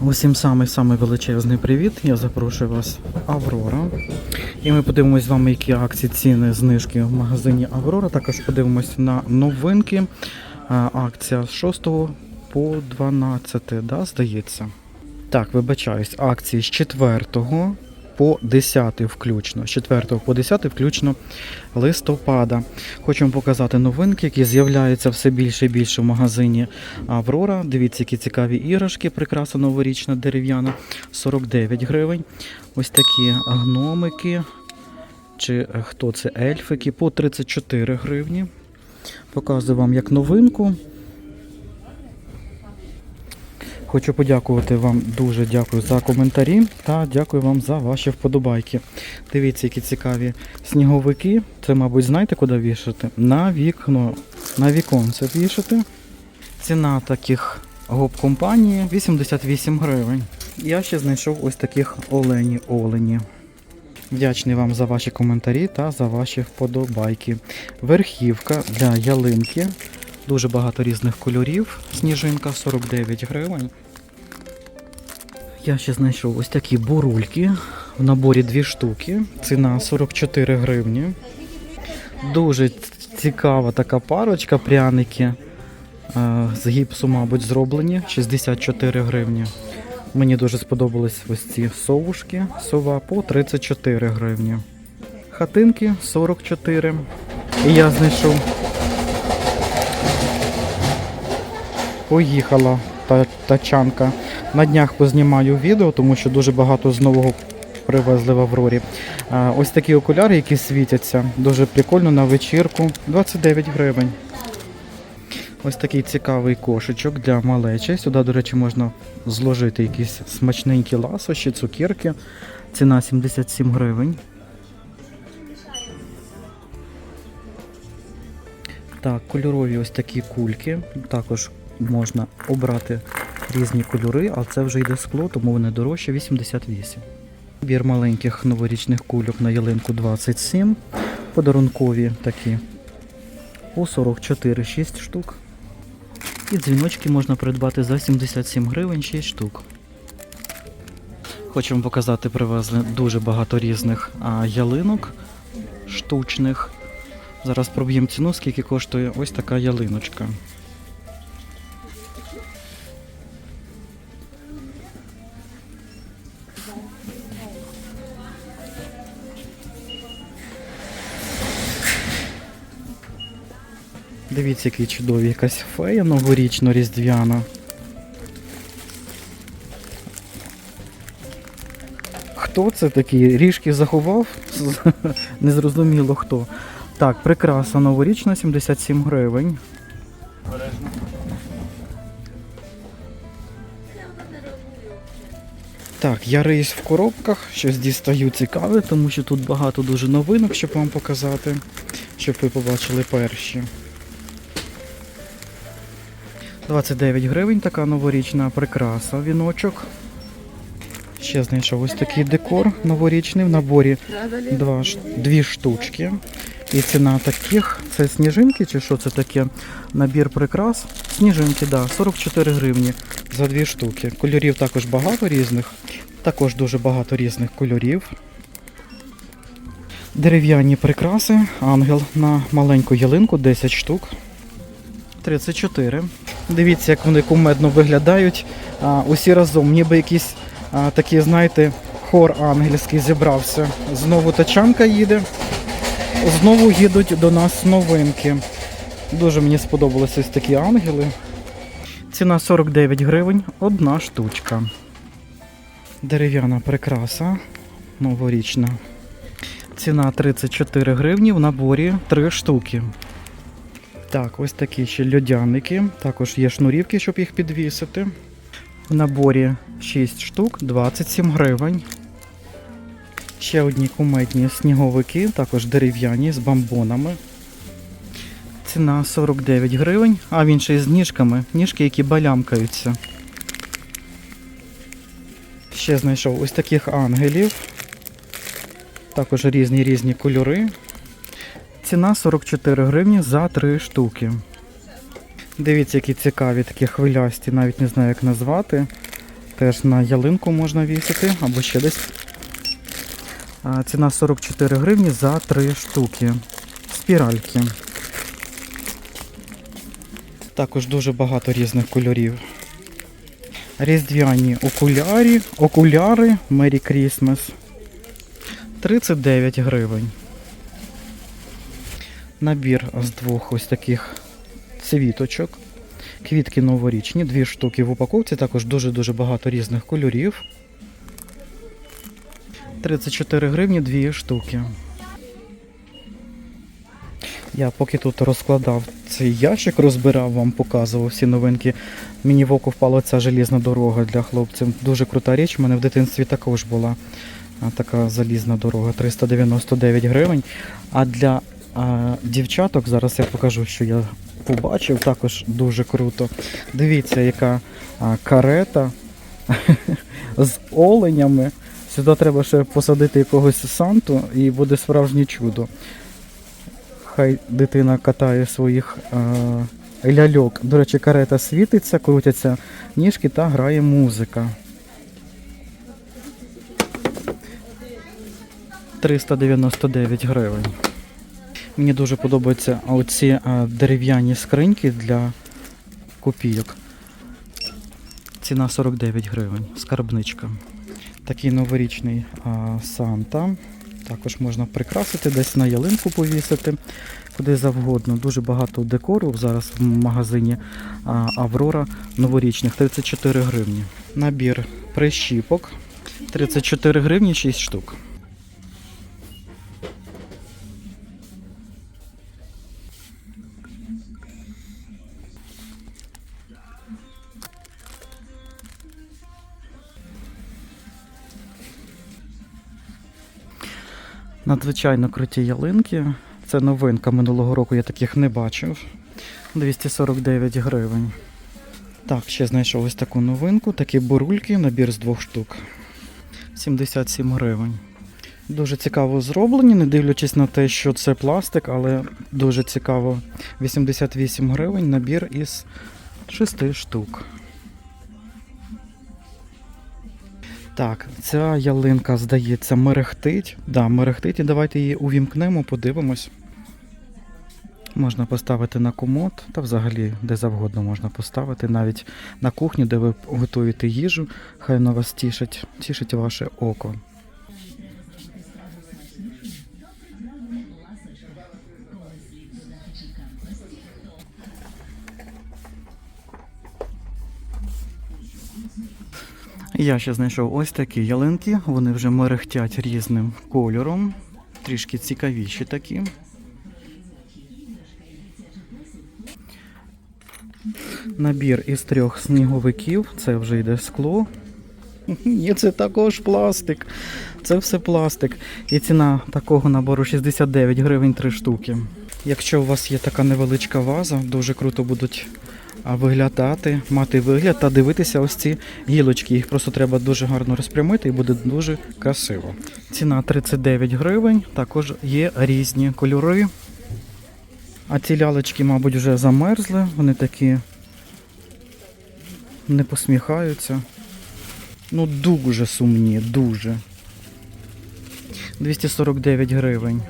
Усім самий-самий величезний привіт. Я запрошую вас Аврора. І ми подивимось з вами, які акції, ціни, знижки в магазині Аврора. Також подивимось на новинки. Акція з 6 по 12, да, здається. Так, вибачаюсь, акції з 4 по 10 включно. З 4 по 10 включно листопада. Хочу вам показати новинки, які з'являються все більше і більше в магазині Аврора. Дивіться, які цікаві іграшки, прикраса новорічна дерев'яна 49 гривень. Ось такі гномики. Чи е, хто це ельфики по 34 гривні. Показую вам як новинку. Хочу подякувати вам дуже дякую за коментарі та дякую вам за ваші вподобайки. Дивіться, які цікаві сніговики. Це, мабуть, знаєте, куди вішати? На вікно, на віконце вішати. Ціна таких гоп компанії 88 гривень. Я ще знайшов ось таких олені олені. Вдячний вам за ваші коментарі та за ваші вподобайки. Верхівка для ялинки. Дуже багато різних кольорів. Сніжинка 49 гривень. Я ще знайшов ось такі бурульки. В наборі дві штуки. Ціна 44 гривні. Дуже цікава така парочка, пряники. Е, З гіпсу, мабуть, зроблені. 64 гривні. Мені дуже сподобались ось ці совушки. Сова по 34 гривні. Хатинки 44. І я знайшов Поїхала та тачанка. На днях познімаю відео, тому що дуже багато з нового привезли в Аврорі. Ось такі окуляри, які світяться. Дуже прикольно на вечірку. 29 гривень. Ось такий цікавий кошечок для малечі. Сюди, до речі, можна зложити якісь смачненькі ласощі, цукерки. Ціна 77 гривень. Так, кольорові ось такі кульки. Також можна обрати різні кольори, а це вже йде скло, тому вони дорожчі 88. Бір маленьких новорічних кульок на ялинку 27. Подарункові такі по 44 6 штук. І дзвіночки можна придбати за 77 гривень 6 штук. Хочу вам показати, привезли дуже багато різних а, ялинок штучних. Зараз проб'ємо ціну, скільки коштує ось така ялиночка. Дивіться, який чудовий, якась фея новорічно-різдвяна. Хто це такий? Ріжки заховав? Незрозуміло хто. Так, прикраса новорічна 77 гривень. Так, я риюсь в коробках, щось дістаю цікаве, тому що тут багато дуже новинок, щоб вам показати, щоб ви побачили перші. 29 гривень така новорічна прикраса, віночок. Ще знайшов ось такий декор новорічний в наборі два, дві штучки. І ціна таких, це сніжинки чи що це таке? Набір прикрас. Сніжинки, да, 44 гривні за дві штуки. Кольорів також багато різних. Також дуже багато різних кольорів. Дерев'яні прикраси, ангел на маленьку ялинку 10 штук. 34. Дивіться, як вони кумедно виглядають. А, усі разом, ніби якийсь а, такий, знаєте, хор ангельський зібрався. Знову тачанка їде. Знову їдуть до нас новинки. Дуже мені сподобалися ось такі ангели. Ціна 49 гривень, одна штучка. Дерев'яна прикраса новорічна. Ціна 34 гривні в наборі 3 штуки. Так, ось такі ще льодяники. Також є шнурівки, щоб їх підвісити. В наборі 6 штук, 27 гривень. Ще одні кумедні сніговики, також дерев'яні з бамбонами. Ціна 49 гривень, а він ще з ніжками, ніжки, які балямкаються. Ще знайшов ось таких ангелів. Також різні різні кольори. Ціна 44 гривні за 3 штуки. Дивіться, які цікаві такі хвилясті, навіть не знаю, як назвати. теж на ялинку можна вісити або ще десь. Ціна 44 гривні за 3 штуки. Спіральки. Також дуже багато різних кольорів. Різдвяні окулярі, окуляри Merry Christmas. 39 гривень. Набір з двох ось таких цвіточок. Квітки новорічні, дві штуки в упаковці, також дуже-дуже багато різних кольорів. 34 гривні дві штуки. Я поки тут розкладав цей ящик, розбирав вам, показував всі новинки. Мені в око впала ця желізна дорога для хлопців. Дуже крута річ. У мене в дитинстві також була така залізна дорога, 399 гривень. А для дівчаток зараз я покажу, що я побачив, також дуже круто. Дивіться, яка карета з оленями. Сюди треба ще посадити якогось санту і буде справжнє чудо. Хай дитина катає своїх е, ляльок. До речі, карета світиться, крутяться ніжки та грає музика. 399 гривень. Мені дуже подобаються оці е, дерев'яні скриньки для копійок. Ціна 49 гривень. Скарбничка. Такий новорічний а, Санта. Також можна прикрасити, десь на ялинку повісити, куди завгодно. Дуже багато декору зараз в магазині а, Аврора новорічних 34 гривні. Набір прищіпок 34 гривні 6 штук. Надзвичайно круті ялинки. Це новинка минулого року, я таких не бачив. 249 гривень. Так, ще знайшов ось таку новинку, такі бурульки, набір з двох штук. 77 гривень. Дуже цікаво зроблені, не дивлячись на те, що це пластик, але дуже цікаво. 88 гривень набір із 6 штук. Так, ця ялинка, здається, мерехтить. Да, мерехтить, і давайте її увімкнемо, подивимось. Можна поставити на комод, та взагалі де завгодно можна поставити, навіть на кухню, де ви готуєте їжу, хай вона вас тішить, тішить ваше око. Я ще знайшов ось такі ялинки, вони вже мерехтять різним кольором, трішки цікавіші такі. Набір із трьох сніговиків, це вже йде скло. Ні, це також пластик. Це все пластик. І ціна такого набору 69 гривень 3 штуки. Якщо у вас є така невеличка ваза, дуже круто будуть а, виглядати, мати вигляд та дивитися ось ці гілочки. Їх просто треба дуже гарно розпрямити і буде дуже красиво. Ціна 39 гривень, також є різні кольори. А ці лялечки, мабуть, вже замерзли, вони такі не посміхаються. Ну, дуже сумні, дуже. 249 гривень.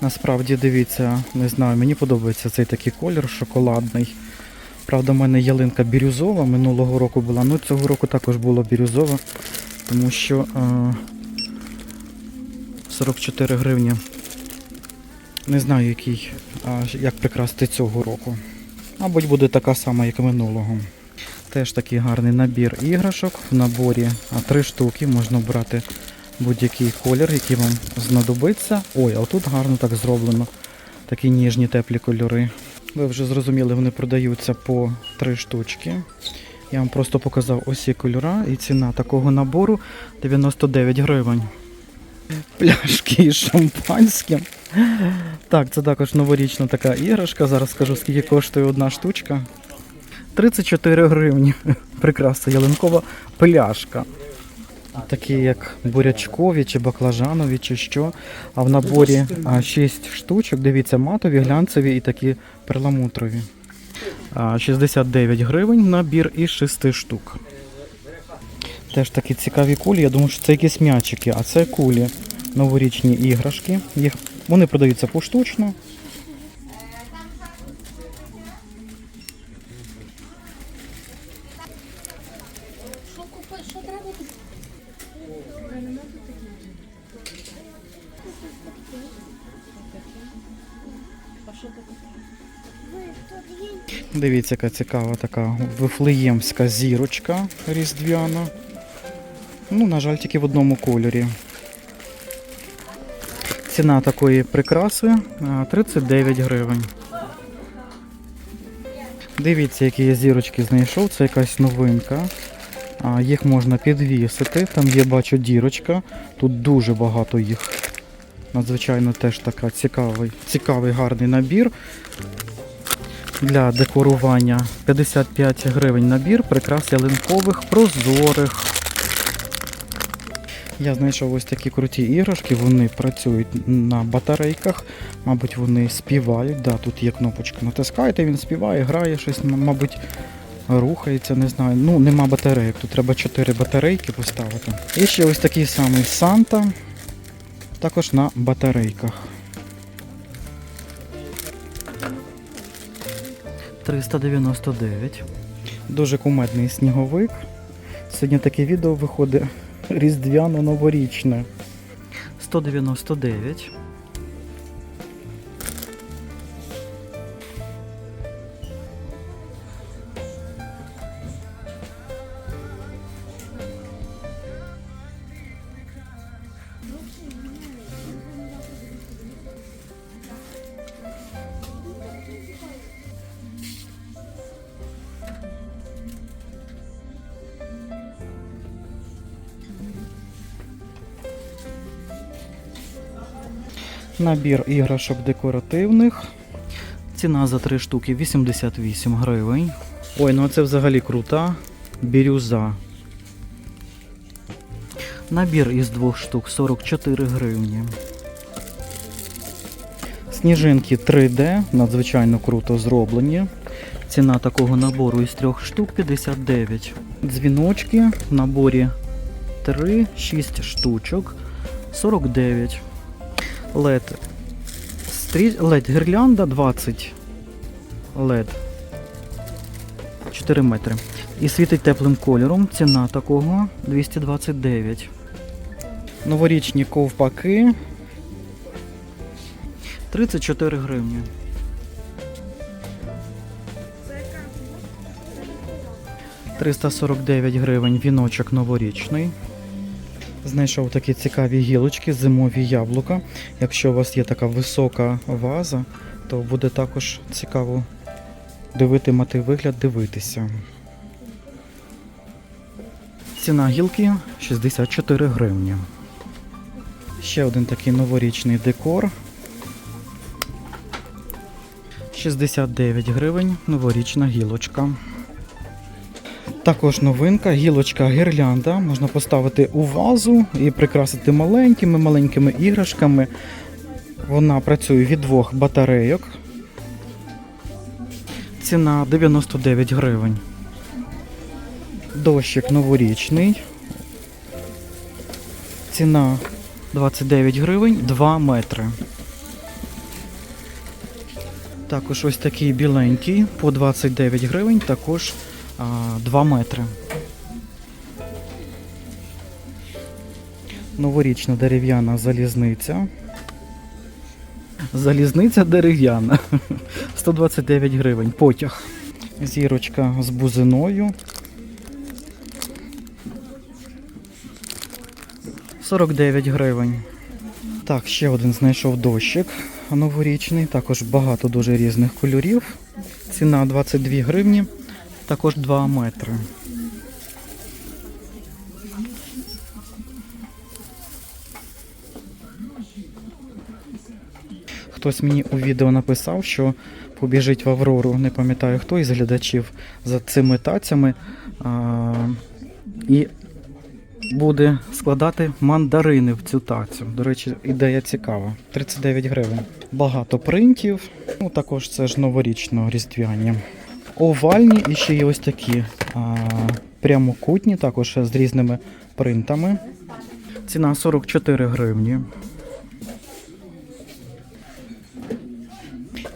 Насправді, дивіться, не знаю, мені подобається цей такий колір шоколадний. Правда, в мене ялинка бірюзова, минулого року була, ну цього року також була бірюзова, тому що е, 44 гривні. Не знаю, який, а, як прикрасти цього року. Мабуть, буде така сама, як минулого. Теж такий гарний набір іграшок. В наборі а, три штуки. Можна брати будь-який колір, який вам знадобиться. Ой, а тут гарно так зроблено. Такі ніжні теплі кольори. Ви вже зрозуміли, вони продаються по три штучки. Я вам просто показав ось ці кольора і ціна такого набору 99 гривень. Пляшки із шампанським. Так, це також новорічна така іграшка. Зараз скажу, скільки коштує одна штучка. 34 гривні. Прекрасна ялинкова пляшка. Такі як бурячкові чи баклажанові, чи що. А в наборі а, 6 штучок. Дивіться, матові, глянцеві і такі перламутрові. 69 гривень набір із 6 штук. Теж такі цікаві кулі. Я думаю, що це якісь м'ячики, а це кулі. Новорічні іграшки. Їх, вони продаються поштучно. Дивіться, яка цікава така вифлеємська зірочка різдвяна. Ну, на жаль, тільки в одному кольорі. Ціна такої прикраси 39 гривень. Дивіться, які я зірочки знайшов. Це якась новинка. Їх можна підвісити. Там є, бачу, дірочка. Тут дуже багато їх. Надзвичайно теж така цікавий, цікавий гарний набір для декорування 55 гривень набір прикрас ялинкових, прозорих. Я знайшов ось такі круті іграшки, вони працюють на батарейках, мабуть, вони співають. Да, тут є кнопочка. Натискаєте, він співає, грає щось, мабуть, рухається, не знаю. Ну, нема батарейок, тут треба 4 батарейки поставити. І ще ось такий самий Санта, також на батарейках. 399. Дуже кумедний сніговик. Сьогодні таке відео виходить різдвяно-новорічне. 199. Набір іграшок декоративних. Ціна за 3 штуки 88 гривень. Ой, ну це взагалі крута. Бірюза. Набір із двох штук 44 гривні. Сніжинки 3D, надзвичайно круто зроблені. Ціна такого набору із трьох штук 59. Дзвіночки в наборі 3, 6 штучок 49. LED. LED гірлянда 20 LED. 4 метри. І світить теплим кольором. Ціна такого 229. Новорічні ковпаки. 34 гривні. «349 гривень віночок новорічний. Знайшов такі цікаві гілочки, зимові яблука. Якщо у вас є така висока ваза, то буде також цікаво дивити, мати вигляд, дивитися. Ціна гілки 64 гривні. Ще один такий новорічний декор. 69 гривень, новорічна гілочка. Також новинка, гілочка гірлянда. Можна поставити у вазу і прикрасити маленькими маленькими іграшками. Вона працює від двох батарейок. Ціна 99 гривень. Дощик новорічний. Ціна 29 гривень 2 метри. Також ось такий біленький по 29 гривень, також 2 метри. Новорічна дерев'яна залізниця. Залізниця дерев'яна. 129 гривень. Потяг. Зірочка з бузиною. 49 гривень. Так, ще один знайшов дощик новорічний. Також багато дуже різних кольорів. Ціна 22 гривні, також 2 метри. Хтось мені у відео написав, що побіжить в Аврору, не пам'ятаю хто із глядачів за цими тацями. А, і буде складати мандарини в цю тацю. До речі, ідея цікава. 39 гривень. Багато принтів. Ну також це ж новорічно різдвяні. Овальні і ще є ось такі а, прямокутні, також з різними принтами. Ціна 44 гривні.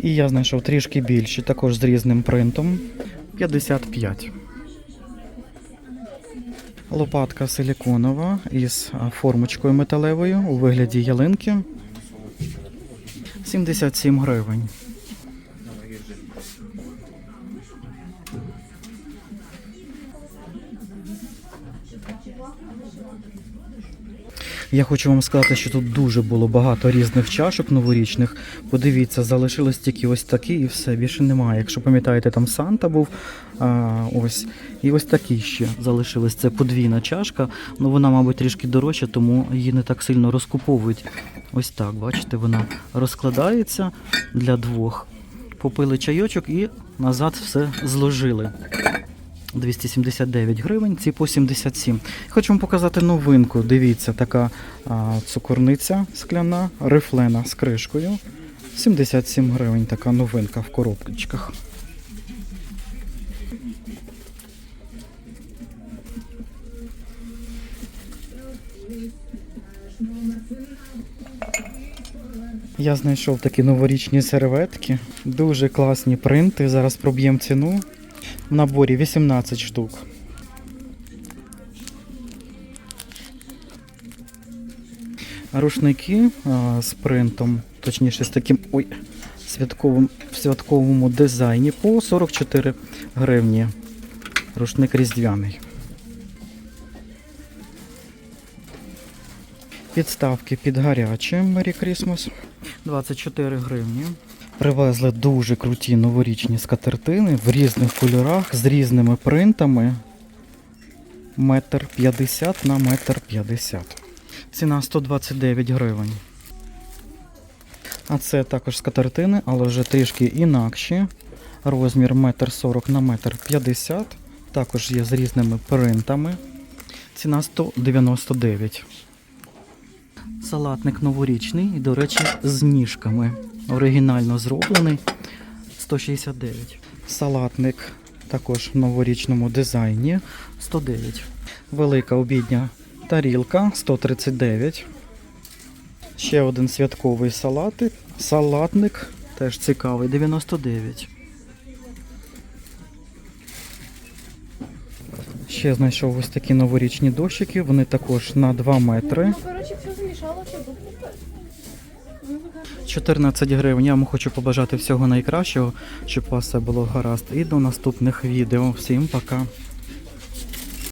І я знайшов трішки більші, також з різним принтом. 55. Лопатка силіконова із формочкою металевою у вигляді ялинки. 77 гривень. Я хочу вам сказати, що тут дуже було багато різних чашок новорічних. Подивіться, залишилось тільки ось такі і все, більше немає. Якщо пам'ятаєте, там Санта був а, ось. І ось такі ще залишились. Це подвійна чашка. Ну вона, мабуть, трішки дорожча, тому її не так сильно розкуповують. Ось так, бачите, вона розкладається для двох. Попили чайочок і назад все зложили. 279 гривень, ці по 77. Хочу вам показати новинку. Дивіться, така а, цукорниця скляна, рифлена з кришкою. 77 гривень, така новинка в коробочках. Я знайшов такі новорічні серветки, дуже класні принти. Зараз проб'ємо ціну. В наборі 18 штук. Рушники а, з принтом, точніше з таким ой, святковим, в святковому дизайні по 44 гривні. Рушник різдвяний. Підставки під гаряче Merry Christmas 24 гривні. Привезли дуже круті новорічні скатертини в різних кольорах з різними принтами. Метр 50 на метр 50. Ціна 129 гривень. А це також скатертини, але вже трішки інакші. Розмір метр 40 на метр 50. Також є з різними принтами. Ціна 199. Салатник новорічний, і, до речі, з ніжками. Оригінально зроблений 169. Салатник також в новорічному дизайні 109. Велика обідня тарілка 139. Ще один святковий салатик. Салатник теж цікавий 99. Ще знайшов ось такі новорічні дощики. Вони також на 2 метри. Ну, коротше, все змішало, чи був купити. Ну, гарно. 14 гривень. Я вам хочу побажати всього найкращого, щоб у вас все було гаразд. І до наступних відео. Всім пока.